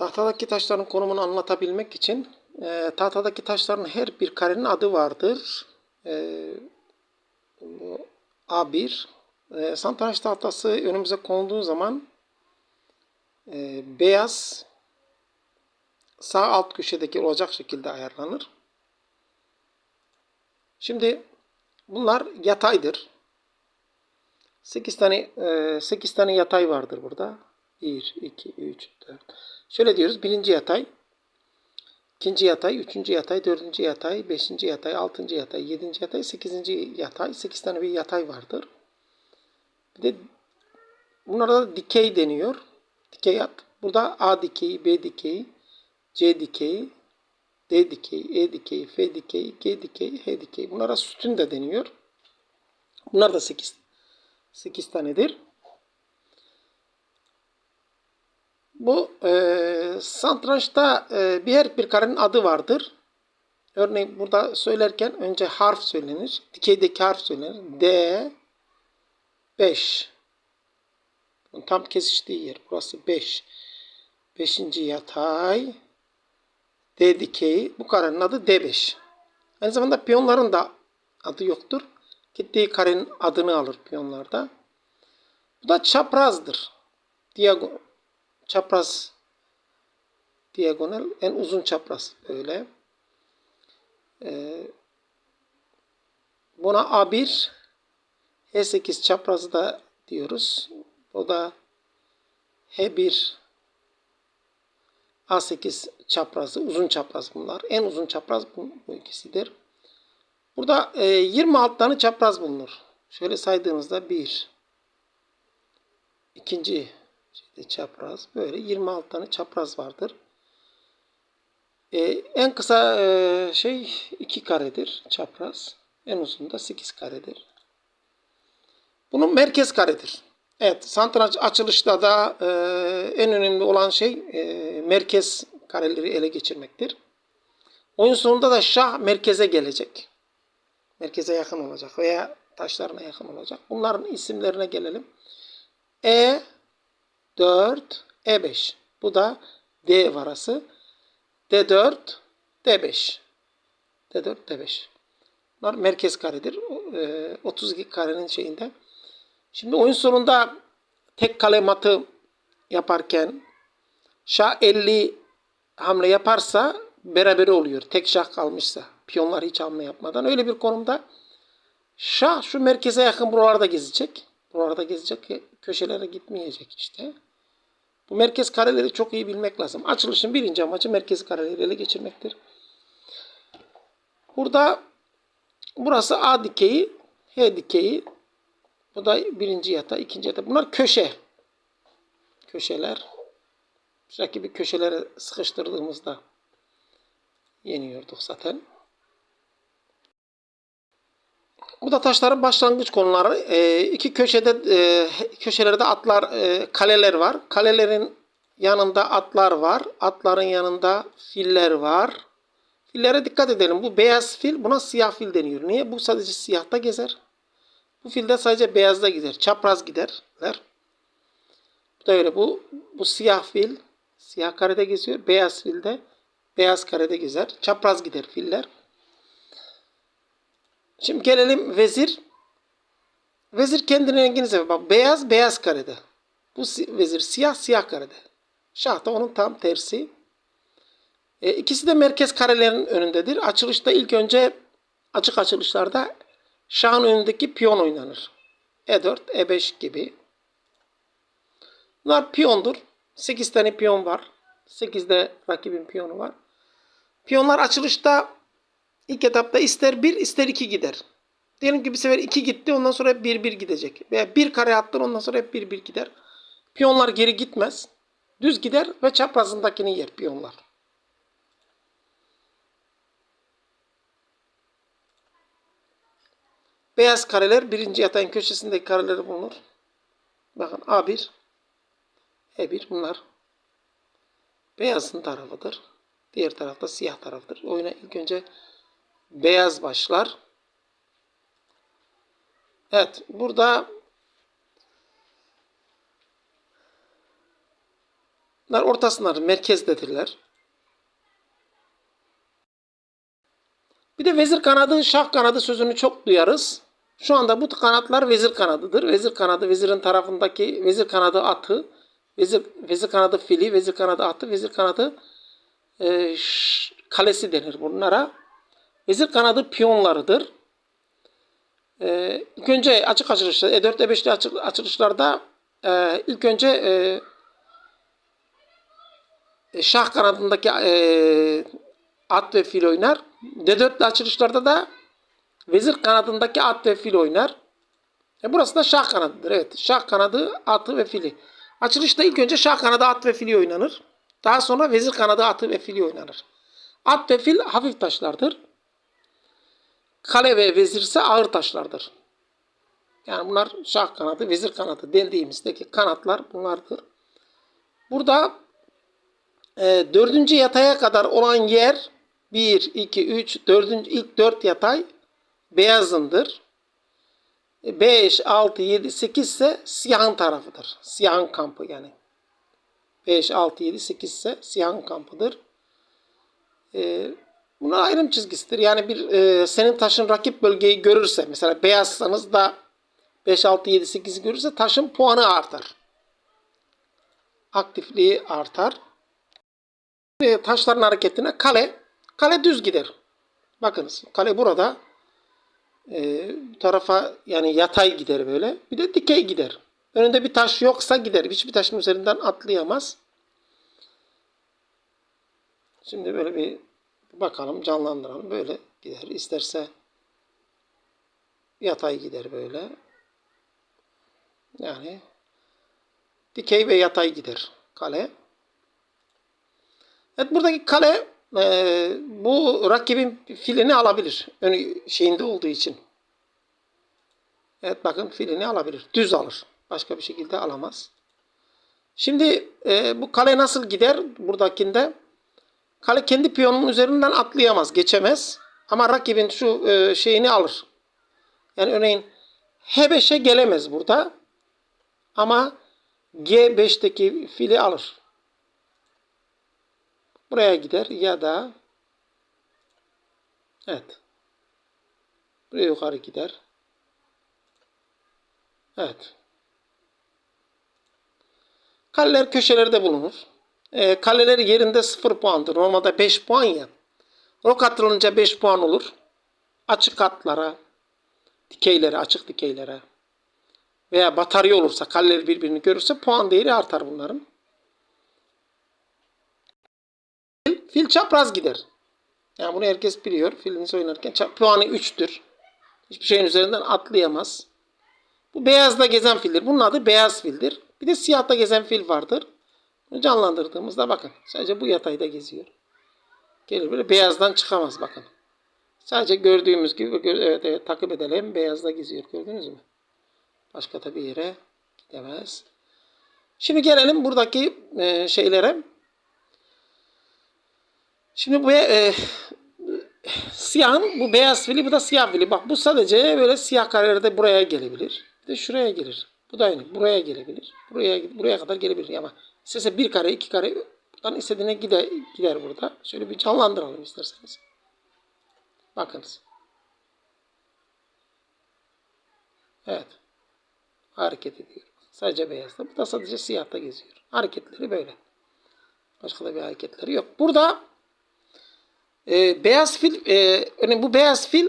Tahtadaki taşların konumunu anlatabilmek için e, tahtadaki taşların her bir karenin adı vardır. E, bu A1 e, satranç tahtası önümüze konduğu zaman e, beyaz sağ alt köşedeki olacak şekilde ayarlanır. Şimdi bunlar yataydır. 8 tane e, 8 tane yatay vardır burada. 1 2 3 4. Şöyle diyoruz. Birinci yatay, ikinci yatay, üçüncü yatay, dördüncü yatay, beşinci yatay, altıncı yatay, yedinci yatay, sekizinci yatay. Sekiz tane bir yatay vardır. Bir de bunlara da dikey deniyor. Dikey yat. Burada A dikeyi, B dikeyi, C dikeyi, D dikeyi, E dikeyi, F dikeyi, G dikeyi, H dikeyi. Bunlara sütun da deniyor. Bunlar da 8 8 tanedir. Bu e, satrançta e, bir her bir karenin adı vardır. Örneğin burada söylerken önce harf söylenir. Dikeydeki harf söylenir. D 5. Bunun tam kesiştiği yer. Burası 5. 5. yatay. D dikeyi. Bu karenin adı D5. Aynı zamanda piyonların da adı yoktur. Gittiği karenin adını alır piyonlarda. Bu da çaprazdır. Diagon çapraz diagonal en uzun çapraz böyle. Ee, buna A1 H8 çaprazı da diyoruz. O da H1 A8 çaprazı, uzun çapraz bunlar. En uzun çapraz bu, bu ikisidir. Burada e, 26 tane çapraz bulunur. Şöyle saydığınızda 1 ikinci işte çapraz böyle 26 tane çapraz vardır. E, en kısa e, şey 2 karedir çapraz. En uzun da 8 karedir. Bunun merkez karedir. Evet, satranç açılışta da e, en önemli olan şey e, merkez kareleri ele geçirmektir. Oyun sonunda da şah merkeze gelecek. Merkeze yakın olacak veya taşlarına yakın olacak. Bunların isimlerine gelelim. E 4, E5. Bu da D varası. D4, D5. D4, D5. Bunlar merkez karedir. E, 32 karenin şeyinde. Şimdi oyun sonunda tek kale matı yaparken şah 50 hamle yaparsa beraber oluyor. Tek şah kalmışsa. Piyonlar hiç hamle yapmadan. Öyle bir konumda şah şu merkeze yakın buralarda gezecek. Buralarda gezecek. Köşelere gitmeyecek işte. Bu merkez kareleri çok iyi bilmek lazım. Açılışın birinci amacı merkez kareleri ele geçirmektir. Burada burası A dikeyi, H dikeyi. Bu da birinci yata, ikinci yata. Bunlar köşe. Köşeler. Rakibi köşelere sıkıştırdığımızda yeniyorduk zaten. Bu da taşların başlangıç konuları. E, iki köşede e, köşelerde atlar, e, kaleler var. Kalelerin yanında atlar var. Atların yanında filler var. Fillere dikkat edelim. Bu beyaz fil, buna siyah fil deniyor. Niye? Bu sadece siyahta gezer. Bu filde sadece beyazda gider. Çapraz giderler. Bu da öyle. Bu, bu siyah fil, siyah karede geziyor. Beyaz fil de beyaz karede gezer. Çapraz gider filler. Şimdi gelelim vezir. Vezir kendine rengini. Bak beyaz beyaz karede. Bu vezir siyah siyah karede. Şah da onun tam tersi. E, ikisi de merkez karelerin önündedir. Açılışta ilk önce açık açılışlarda şahın önündeki piyon oynanır. E4, E5 gibi. Bunlar piyondur. 8 tane piyon var. 8'de rakibin piyonu var. Piyonlar açılışta İlk etapta ister bir ister iki gider. Diyelim ki bir sefer iki gitti ondan sonra hep bir bir gidecek. Veya bir kare attın ondan sonra hep bir bir gider. Piyonlar geri gitmez. Düz gider ve çaprazındakini yer piyonlar. Beyaz kareler birinci yatağın köşesindeki kareleri bulunur. Bakın A1, E1 bunlar beyazın tarafıdır. Diğer tarafta siyah tarafıdır. Oyuna ilk önce beyaz başlar. Evet burada Bunlar ortasındadır, merkezdedirler. Bir de vezir kanadı, şah kanadı sözünü çok duyarız. Şu anda bu kanatlar vezir kanadıdır. Vezir kanadı, vezirin tarafındaki vezir kanadı atı, vezir, vezir kanadı fili, vezir kanadı atı, vezir kanadı e, kalesi denir bunlara. Vezir kanadı piyonlarıdır. E, ilk önce açık açılışta, E4, E5'li açık açılışlarda e, ilk önce e, e, şah kanadındaki e, at ve fil oynar. D4'lü açılışlarda da vezir kanadındaki at ve fil oynar. E burası da şah kanadıdır. Evet. Şah kanadı, atı ve fili. Açılışta ilk önce şah kanadı, at ve fili oynanır. Daha sonra vezir kanadı, atı ve fili oynanır. At ve fil hafif taşlardır. Kale ve vezir ise ağır taşlardır. Yani bunlar şah kanadı, vezir kanadı dendiğimizdeki kanatlar bunlardır. Burada e, dördüncü yataya kadar olan yer 1, 2, 3, dördüncü, ilk dört yatay beyazındır. 5, 6, 7, 8 ise siyahın tarafıdır. Siyahın kampı yani. 5, 6, 7, 8 ise siyahın kampıdır. Ee, bunlar ayrım çizgisidir. Yani bir e, senin taşın rakip bölgeyi görürse mesela beyazsanız da 5, 6, 7, 8'i görürse taşın puanı artar. Aktifliği artar. E, taşların hareketine kale. Kale düz gider. Bakınız kale burada. E, tarafa yani yatay gider böyle. Bir de dikey gider. Önünde bir taş yoksa gider. Hiçbir taşın üzerinden atlayamaz. Şimdi böyle bir bakalım canlandıralım. Böyle gider. İsterse yatay gider böyle. Yani dikey ve yatay gider kale. Evet buradaki kale e, bu rakibin filini alabilir. Önü şeyinde olduğu için. Evet bakın filini alabilir. Düz alır. Başka bir şekilde alamaz. Şimdi e, bu kale nasıl gider buradakinde? Kale kendi piyonunun üzerinden atlayamaz, geçemez. Ama rakibin şu e, şeyini alır. Yani örneğin H5'e gelemez burada. Ama G5'teki fili alır. Buraya gider ya da evet. Buraya yukarı gider. Evet. Kaleler köşelerde bulunur. E, kaleler yerinde 0 puandır. Normalde 5 puan ya. Rok atılınca 5 puan olur. Açık hatlara, dikeylere, açık dikeylere veya batarya olursa, kaleler birbirini görürse puan değeri artar bunların. Fil, fil çapraz gider. Yani bunu herkes biliyor. Filiniz oynarken puanı 3'tür. Hiçbir şeyin üzerinden atlayamaz. Bu beyazda gezen fildir. Bunun adı beyaz fildir. Bir de siyahta gezen fil vardır. Canlandırdığımızda bakın. Sadece bu yatayda geziyor. Gelir böyle beyazdan çıkamaz bakın. Sadece gördüğümüz gibi evet, evet, takip edelim. Beyazda geziyor. Gördünüz mü? Başka da bir yere gidemez. Şimdi gelelim buradaki e, şeylere. Şimdi bu e, siyahın bu beyaz fili bu da siyah fili. Bak bu sadece böyle siyah karelerde buraya gelebilir. Bir de şuraya gelir. Bu da aynı. Buraya gelebilir. Buraya buraya kadar gelebilir ama istese bir kare iki kare buradan istediğine gider, gider burada. Şöyle bir canlandıralım isterseniz. Bakınız. Evet. Hareket ediyor. Sadece beyazda. Bu da sadece siyahta geziyor. Hareketleri böyle. Başka da bir hareketleri yok. Burada e, beyaz fil e, bu beyaz fil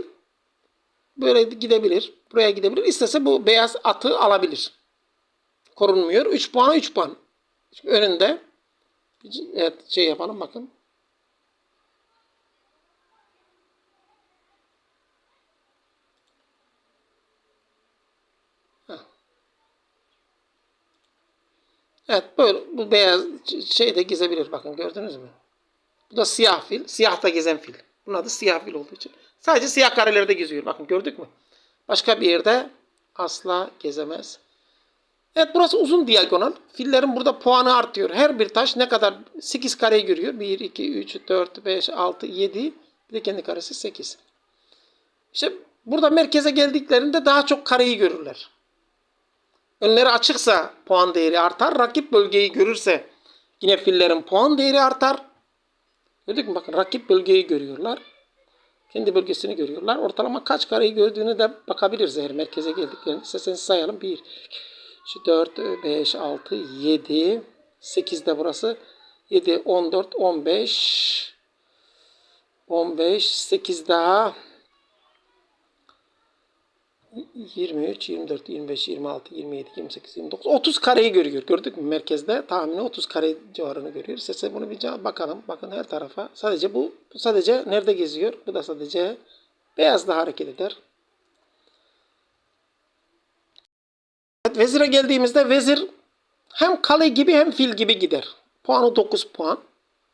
böyle gidebilir. Buraya gidebilir. İstese bu beyaz atı alabilir. Korunmuyor. 3 puana 3 puan. Çünkü önünde evet şey yapalım bakın. Evet böyle bu beyaz şey de gezebilir bakın gördünüz mü? Bu da siyah fil. Siyahta gezen fil. Bunun adı siyah fil olduğu için. Sadece siyah karelerde geziyor. Bakın gördük mü? Başka bir yerde asla gezemez. Evet burası uzun diagonal. Fillerin burada puanı artıyor. Her bir taş ne kadar 8 kareyi görüyor. 1, 2, 3, 4, 5, 6, 7. Bir de kendi karesi 8. İşte burada merkeze geldiklerinde daha çok kareyi görürler. Önleri açıksa puan değeri artar. Rakip bölgeyi görürse Yine fillerin puan değeri artar. Gördük mü? Bakın rakip bölgeyi görüyorlar. Kendi bölgesini görüyorlar. Ortalama kaç kareyi gördüğünü de bakabiliriz eğer merkeze geldiklerini. İsterseniz sayalım. 1, 4, 5, 6, 7, 8 de burası. 7, 14, 15, 15, 8 daha 23, 24, 25, 26, 27, 28, 29, 30 kareyi görüyor. Gördük mü merkezde tahmini 30 kare civarını görüyor. Size bunu bir bakalım. Bakın her tarafa. Sadece bu, bu sadece nerede geziyor? Bu da sadece beyazda hareket eder. Vezire geldiğimizde vezir hem kale gibi hem fil gibi gider. Puanı 9 puan.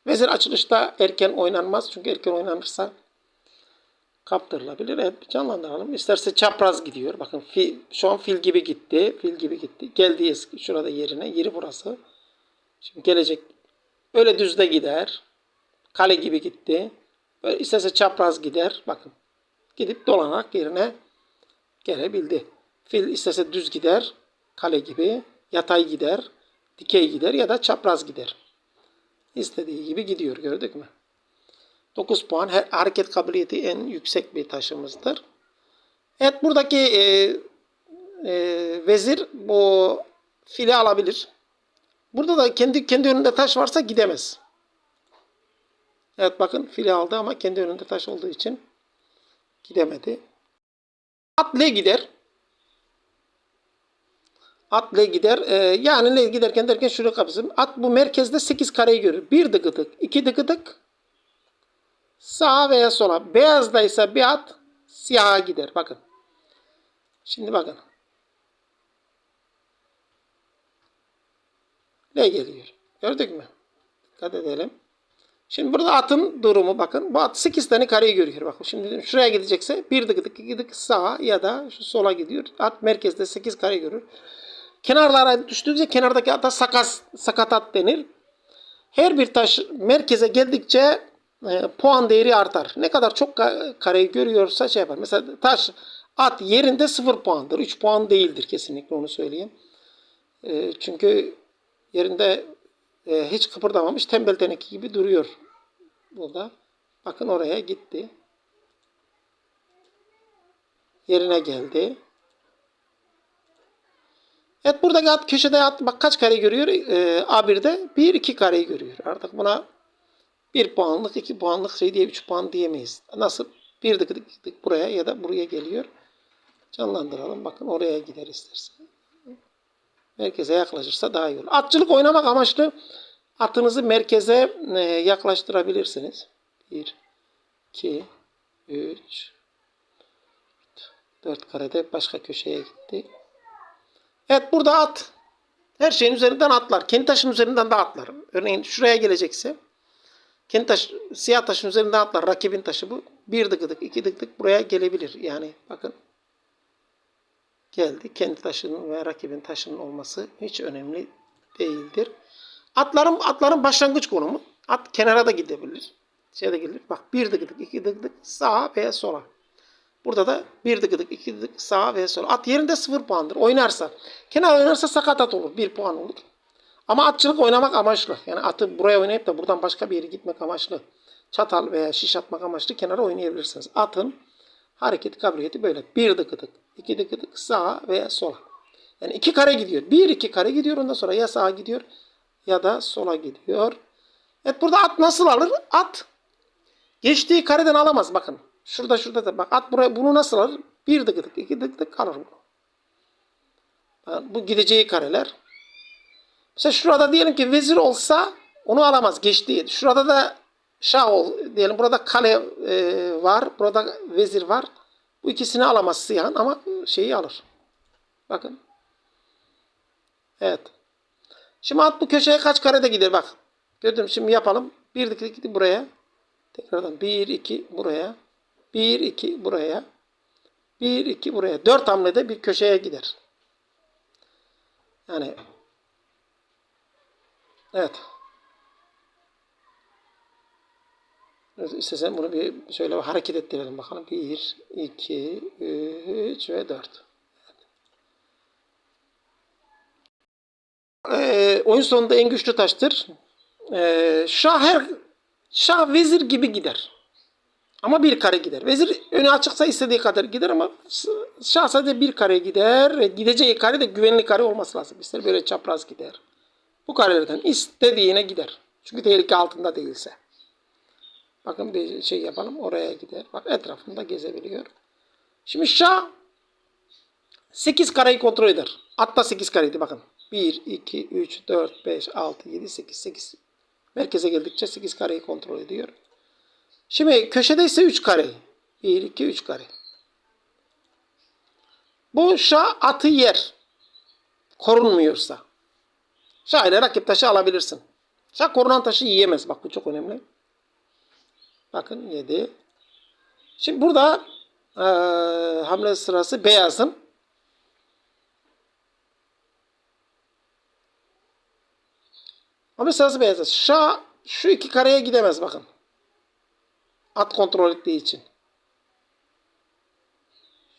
Vezir açılışta erken oynanmaz. Çünkü erken oynanırsa kaptırılabilir. Evet canlandıralım. İsterse çapraz gidiyor. Bakın fil, şu an fil gibi gitti. Fil gibi gitti. Geldi eski şurada yerine. Yeri burası. Şimdi gelecek. Öyle düzde gider. Kale gibi gitti. Böyle isterse çapraz gider. Bakın. Gidip dolanarak yerine gelebildi. Fil isterse düz gider. Kale gibi. Yatay gider. Dikey gider ya da çapraz gider. İstediği gibi gidiyor. Gördük mü? 9 puan her hareket kabiliyeti en yüksek bir taşımızdır. Evet buradaki e, e, vezir bu fili alabilir. Burada da kendi kendi önünde taş varsa gidemez. Evet bakın fili aldı ama kendi önünde taş olduğu için gidemedi. At L gider. At L gider. Ee, yani L giderken derken şuraya kapısın. At bu merkezde 8 kareyi görür. Bir dıgıdık, iki dıgıdık, Sağa veya sola. Beyazdaysa bir at siyaha gider. Bakın. Şimdi bakın. Ne geliyor? Gördük mü? Dikkat edelim. Şimdi burada atın durumu bakın. Bu at 8 tane kareyi görüyor. Bakın şimdi şuraya gidecekse bir dıgıdık iki dıgıdık sağa ya da şu sola gidiyor. At merkezde 8 kare görür. Kenarlara düştüğünde kenardaki ata sakas, sakat at denir. Her bir taş merkeze geldikçe e, puan değeri artar. Ne kadar çok ka- kareyi görüyorsa şey yapar. Mesela taş at yerinde 0 puandır. 3 puan değildir kesinlikle onu söyleyeyim. E, çünkü yerinde e, hiç kıpırdamamış tembel teneke gibi duruyor burada. Bakın oraya gitti. Yerine geldi. Evet buradaki at köşede at bak kaç kare görüyor? E, A1'de 1 2 kareyi görüyor. Artık buna 1 puanlık, 2 puanlık şey diye 3 puan diyemeyiz. Nasıl? Bir dık dık dık buraya ya da buraya geliyor. Canlandıralım. Bakın oraya gider isterse. Merkeze yaklaşırsa daha iyi olur. Atçılık oynamak amaçlı atınızı merkeze e, yaklaştırabilirsiniz. 1, 2, 3, 4 karede başka köşeye gitti. Evet burada at. Her şeyin üzerinden atlar. Kendi taşın üzerinden de atlar. Örneğin şuraya gelecekse kendi taş, siyah taşın üzerinden atlar. Rakibin taşı bu. Bir dıgıdık, iki dıgıdık buraya gelebilir. Yani bakın geldi. Kendi taşının ve rakibin taşının olması hiç önemli değildir. Atların atların başlangıç konumu. At kenara da gidebilir. Şeye gidebilir. Bak bir dıgıdık, iki dıgıdık sağa veya sola. Burada da bir dıgıdık, iki dıgıdık sağa veya sola. At yerinde sıfır puandır. Oynarsa. Kenar oynarsa sakat at olur. Bir puan olur. Ama atçılık oynamak amaçlı. Yani atı buraya oynayıp da buradan başka bir yere gitmek amaçlı. Çatal veya şiş atmak amaçlı kenara oynayabilirsiniz. Atın hareket kabiliyeti böyle. Bir dıgıdık, iki dıgıdık sağa veya sola. Yani iki kare gidiyor. Bir iki kare gidiyor. Ondan sonra ya sağa gidiyor ya da sola gidiyor. Evet burada at nasıl alır? At geçtiği kareden alamaz. Bakın. Şurada şurada da bak at buraya bunu nasıl alır? Bir dıgıdık, iki dıgıdık alır bunu. Yani bu gideceği kareler. Mesela şurada diyelim ki vezir olsa onu alamaz geçtiği. Şurada da şah ol diyelim. Burada kale e, var. Burada vezir var. Bu ikisini alamaz siyahın ama şeyi alır. Bakın. Evet. Şimdi at bu köşeye kaç karede gider bak. Gördün mü? Şimdi yapalım. Bir dik dik buraya. Tekrardan bir iki buraya. Bir iki buraya. Bir iki buraya. Dört hamlede bir köşeye gider. Yani Evet. İstesen bunu bir şöyle bir hareket ettirelim bakalım. 1, 2, 3 ve 4. Ee, oyun sonunda en güçlü taştır. e, şah her şah vezir gibi gider. Ama bir kare gider. Vezir önü açıksa istediği kadar gider ama şah sadece bir kare gider. Ve gideceği kare de güvenli kare olması lazım. İster böyle çapraz gider. Bu karelerden istediğine gider. Çünkü tehlike altında değilse. Bakın bir şey yapalım. Oraya gider. Bak etrafında gezebiliyor. Şimdi şah 8 kareyi kontrol eder. Hatta 8 kareydi bakın. 1, 2, 3, 4, 5, 6, 7, 8, 8. Merkeze geldikçe 8 kareyi kontrol ediyor. Şimdi köşede ise 3 kare. 1, 2, 3 kare. Bu şah atı yer. Korunmuyorsa. Şah ile rakip taşı alabilirsin. Şah korunan taşı yiyemez. Bak bu çok önemli. Bakın yedi. Şimdi burada eee, hamle sırası beyazın. Hamle sırası beyazın. Şah şu iki kareye gidemez bakın. At kontrol ettiği için.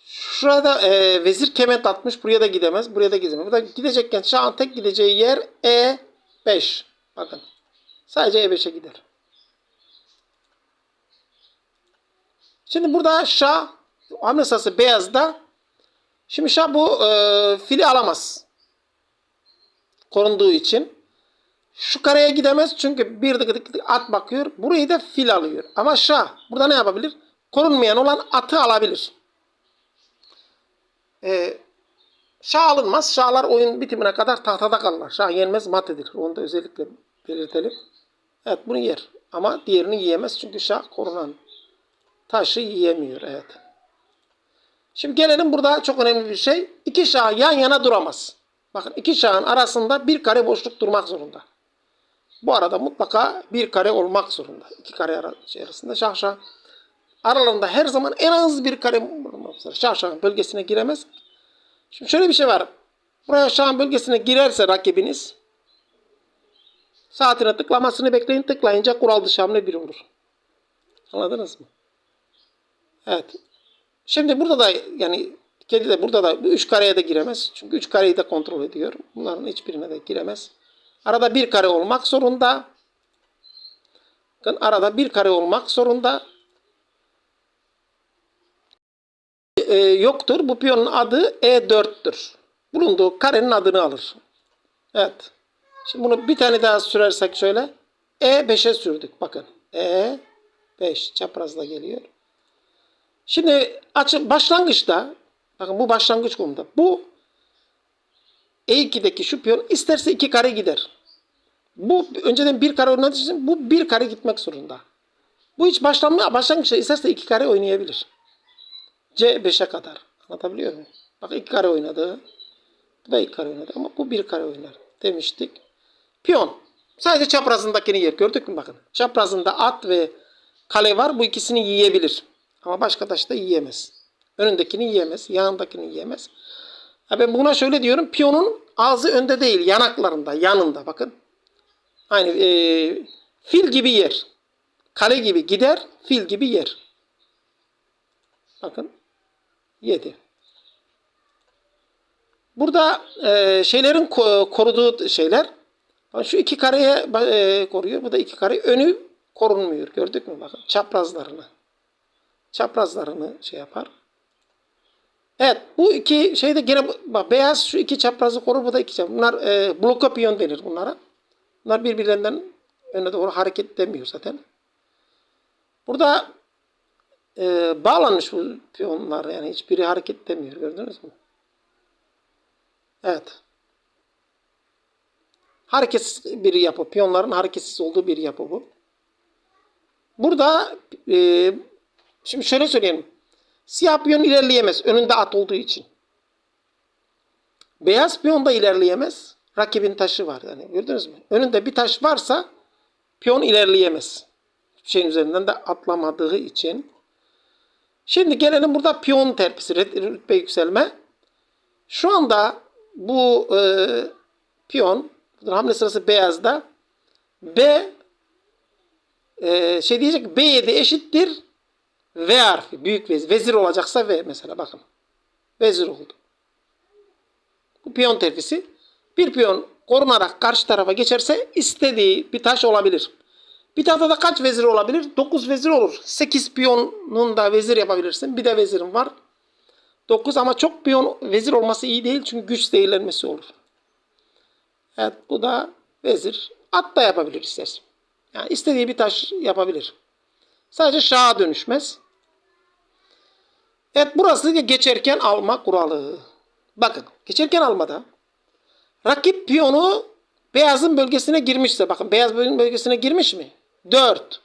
Şurada eee, vezir kement atmış. Buraya da gidemez. Buraya da gidemez. Burada gidecekken şahın tek gideceği yer E5. Bakın. Sadece E5'e gider. Şimdi burada şah hamle sırası beyazda. Şimdi şah bu e, fili alamaz. Korunduğu için. Şu kareye gidemez çünkü bir dık dık dık at bakıyor. Burayı da fil alıyor. Ama şah burada ne yapabilir? Korunmayan olan atı alabilir. E, şah alınmaz. Şahlar oyun bitimine kadar tahtada kalırlar. Şah yenmez mat edilir. Onu da özellikle belirtelim. Evet bunu yer. Ama diğerini yiyemez çünkü şah korunan taşı yiyemiyor. Evet. Şimdi gelelim burada çok önemli bir şey. İki şah yan yana duramaz. Bakın iki şahın arasında bir kare boşluk durmak zorunda. Bu arada mutlaka bir kare olmak zorunda. İki kare şey arasında şah şah. Aralarında her zaman en az bir kare şahın bölgesine giremez. Şimdi şöyle bir şey var. Buraya şahın bölgesine girerse rakibiniz saatine tıklamasını bekleyin. Tıklayınca kural dışı hamle bir olur. Anladınız mı? Evet. Şimdi burada da yani kedi de burada da üç kareye de giremez. Çünkü üç kareyi de kontrol ediyor. Bunların hiçbirine de giremez. Arada bir kare olmak zorunda. Bakın arada bir kare olmak zorunda. Ee, yoktur. Bu piyonun adı E4'tür. Bulunduğu karenin adını alır. Evet. Şimdi bunu bir tane daha sürersek şöyle. E5'e sürdük. Bakın. E5 çaprazla geliyor. Şimdi açı başlangıçta bakın bu başlangıç konumda. Bu E2'deki şu piyon isterse iki kare gider. Bu önceden bir kare oynadığı için bu bir kare gitmek zorunda. Bu hiç başlanma başlangıçta isterse iki kare oynayabilir. C5'e kadar. Anlatabiliyor muyum? Bak iki kare oynadı. Bu da iki kare oynadı ama bu bir kare oynar demiştik. Piyon. Sadece çaprazındakini yer. Gördük mü bakın. Çaprazında at ve kale var. Bu ikisini yiyebilir. Ama başka taş da yiyemez. Önündekini yiyemez. Yanındakini yiyemez. Ha ben buna şöyle diyorum. Piyonun ağzı önde değil. Yanaklarında. Yanında. Bakın. Aynı e, fil gibi yer. Kale gibi gider. Fil gibi yer. Bakın. Yedi. Burada e, şeylerin ko- koruduğu şeyler şu iki kareye e, koruyor. Bu da iki kare. Önü korunmuyor. Gördük mü bakın. Çaprazlarını. Çaprazlarını şey yapar. Evet. Bu iki şeyde gene beyaz şu iki çaprazı korur. Bu da iki çapraz. Bunlar e, bloka piyon denir bunlara. Bunlar birbirlerinden öne doğru hareket edemiyor zaten. Burada e, bağlanmış bu piyonlar. Yani hiçbiri hareket edemiyor. Gördünüz mü? Evet hareketsiz bir yapı. Piyonların hareketsiz olduğu bir yapı bu. Burada e, şimdi şöyle söyleyelim. Siyah piyon ilerleyemez. Önünde at olduğu için. Beyaz piyon da ilerleyemez. Rakibin taşı var. Yani gördünüz mü? Önünde bir taş varsa piyon ilerleyemez. Şeyin üzerinden de atlamadığı için. Şimdi gelelim burada piyon terpisi, rütbe yükselme. Şu anda bu e, piyon hamle sırası beyazda. B e, şey diyecek B7 eşittir V harfi. Büyük vezir. Vezir olacaksa V mesela bakın. Vezir oldu. Bu piyon terfisi. Bir piyon korunarak karşı tarafa geçerse istediği bir taş olabilir. Bir tahtada kaç vezir olabilir? 9 vezir olur. 8 piyonun da vezir yapabilirsin. Bir de vezirin var. 9 ama çok piyon vezir olması iyi değil çünkü güç zehirlenmesi olur. Evet bu da vezir. At da yapabilir istersen. Yani istediği bir taş yapabilir. Sadece şaha dönüşmez. Evet burası geçerken alma kuralı. Bakın geçerken almada rakip piyonu beyazın bölgesine girmişse bakın beyaz bölgesine girmiş mi? 4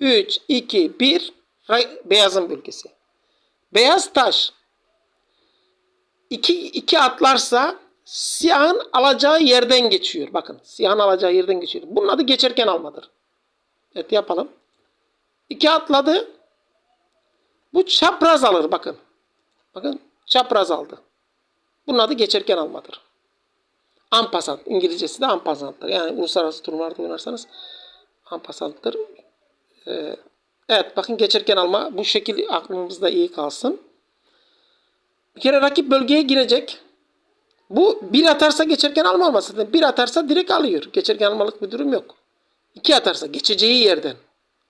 3 2 1 beyazın bölgesi. Beyaz taş 2 2 atlarsa siyahın alacağı yerden geçiyor. Bakın siyahın alacağı yerden geçiyor. Bunun adı geçerken almadır. Evet yapalım. 2 atladı. Bu çapraz alır bakın. Bakın çapraz aldı. Bunun adı geçerken almadır. Ampasant. İngilizcesi de ampasanttır. Yani uluslararası turnuvalarda oynarsanız ampasanttır. Ee, evet bakın geçerken alma. Bu şekil aklımızda iyi kalsın. Bir kere rakip bölgeye girecek. Bu bir atarsa geçerken alma olmaz. Bir atarsa direkt alıyor. Geçerken almalık bir durum yok. İki atarsa geçeceği yerden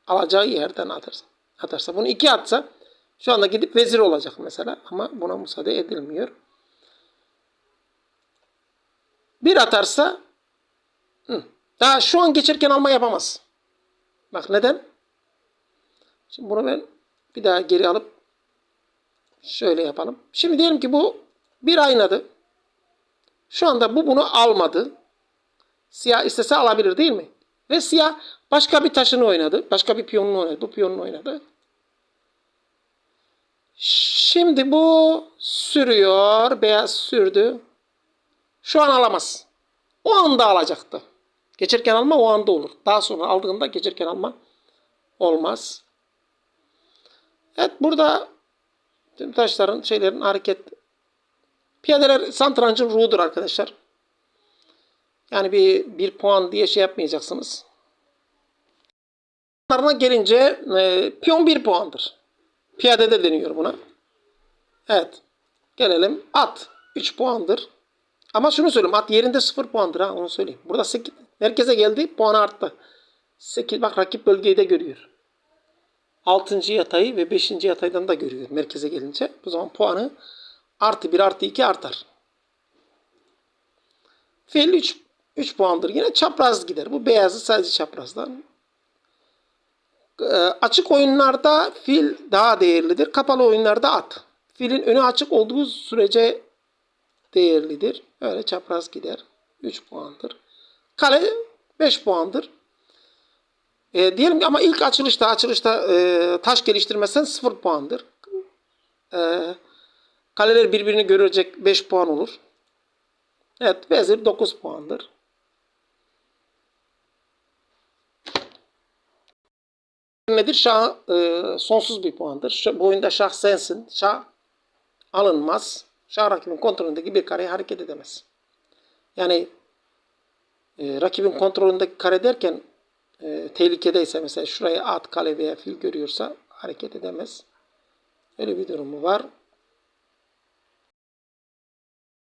alacağı yerden atarsa. Atarsa bunu iki atsa şu anda gidip vezir olacak mesela ama buna müsaade edilmiyor. Bir atarsa daha şu an geçerken alma yapamaz. Bak neden? Şimdi bunu ben bir daha geri alıp şöyle yapalım. Şimdi diyelim ki bu bir aynadı. Şu anda bu bunu almadı. Siyah istese alabilir değil mi? Ve siyah başka bir taşını oynadı. Başka bir piyonunu oynadı. Bu piyonunu oynadı. Şimdi bu sürüyor. Beyaz sürdü. Şu an alamaz. O anda alacaktı. Geçerken alma o anda olur. Daha sonra aldığında geçerken alma olmaz. Evet burada tüm taşların şeylerin hareket piyadeler santrancın ruhudur arkadaşlar. Yani bir, bir puan diye şey yapmayacaksınız. Gelince e, piyon bir puandır. Piyade de deniyor buna. Evet. Gelelim at 3 puandır. Ama şunu söyleyeyim at yerinde 0 puandır ha onu söyleyeyim. Burada 8 merkeze geldi puanı arttı. 8 bak rakip bölgeyi de görüyor. 6. yatayı ve 5. yataydan da görüyor merkeze gelince. Bu zaman puanı artı 1 artı 2 artar. Fiil 3, 3 puandır. Yine çapraz gider. Bu beyazı sadece çaprazdan. Ee, açık oyunlarda fil daha değerlidir. Kapalı oyunlarda at. Filin önü açık olduğu sürece değerlidir. Öyle çapraz gider. 3 puandır. Kale 5 puandır. E, diyelim ki ama ilk açılışta açılışta e, taş geliştirmezsen 0 puandır. E, kaleler birbirini görecek 5 puan olur. Evet vezir 9 puandır. Nedir? Şah e, sonsuz bir puandır. Şu, bu oyunda şah sensin. Şah alınmaz. Şah rakibin kontrolündeki bir kareye hareket edemez. Yani e, rakibin kontrolündeki kare derken e, tehlikedeyse mesela şuraya at, kale veya fil görüyorsa hareket edemez. Öyle bir durumu var.